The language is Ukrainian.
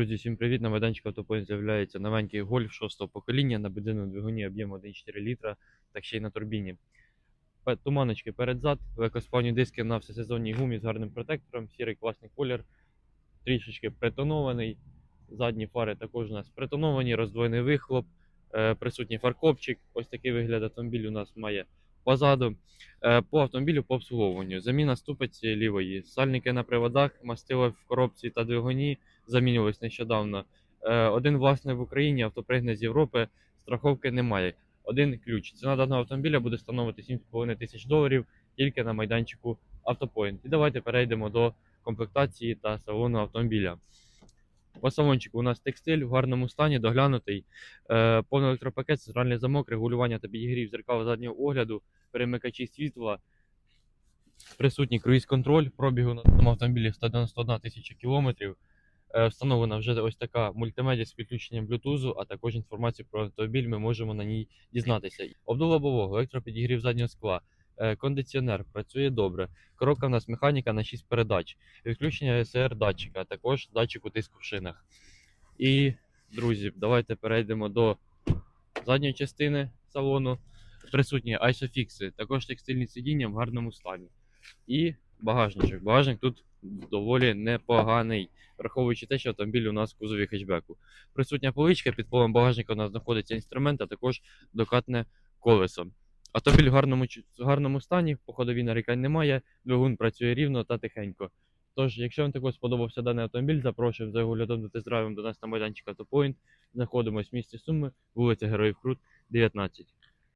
Друзі, всім привіт! На майданчику автопоінт з'являється новенький гольф 6 покоління на бензиновому двигуні об'єм 1,4 літра, так ще й на турбіні. Туманочки перед-зад, легкосплавні диски на всесезонній гумі з гарним протектором, сірий класний колір, трішечки притонований. Задні фари також у нас притоновані, роздвоєний вихлоп, е, присутній фаркопчик. Ось такий вигляд автомобіль у нас має позаду. Е, По автомобілю по обслуговуванню. Заміна ступиці лівої, сальники на приводах, мастило в коробці та двигуні замінювались нещодавно. Е, Один власник в Україні, автопригне з Європи, страховки немає. Один ключ. Ціна даного автомобіля буде становити 7,5 тисяч доларів тільки на майданчику Автопоінт. І давайте перейдемо до комплектації та салону автомобіля. По салончику у нас текстиль в гарному стані, доглянутий, е, повний електропакет, центральний замок, регулювання та підігрів зеркал заднього огляду, перемикачі світла, присутній круїз-контроль, пробігу на цьому автомобілі 191 тисяча кілометрів. Е, Встановлена вже ось така мультимедіа з підключенням Bluetooth, а також інформацію про автомобіль ми можемо на ній дізнатися. Обдув лобового, електропідігрів заднього скла, кондиціонер працює добре. Коробка в нас механіка на 6 передач, відключення СР датчика, а також датчику тиску в шинах. І, друзі, давайте перейдемо до задньої частини салону. Присутні айсофікси, також текстильні сидіння в гарному стані. І багажничок. Багажник тут доволі непоганий, враховуючи те, що автомобіль у нас в кузові хетчбеку. Присутня поличка, під полем багажника у нас знаходиться інструмент, а також докатне колесо. Автомобіль в гарному, в гарному стані, по ходовій нарікань немає, двигун працює рівно та тихенько. Тож, якщо вам також сподобався даний автомобіль, запрошуємо за оглядом до тест-драйвом до нас на майданчик Автопоінт. Знаходимось в місті Суми, вулиця Героїв Крут, 19.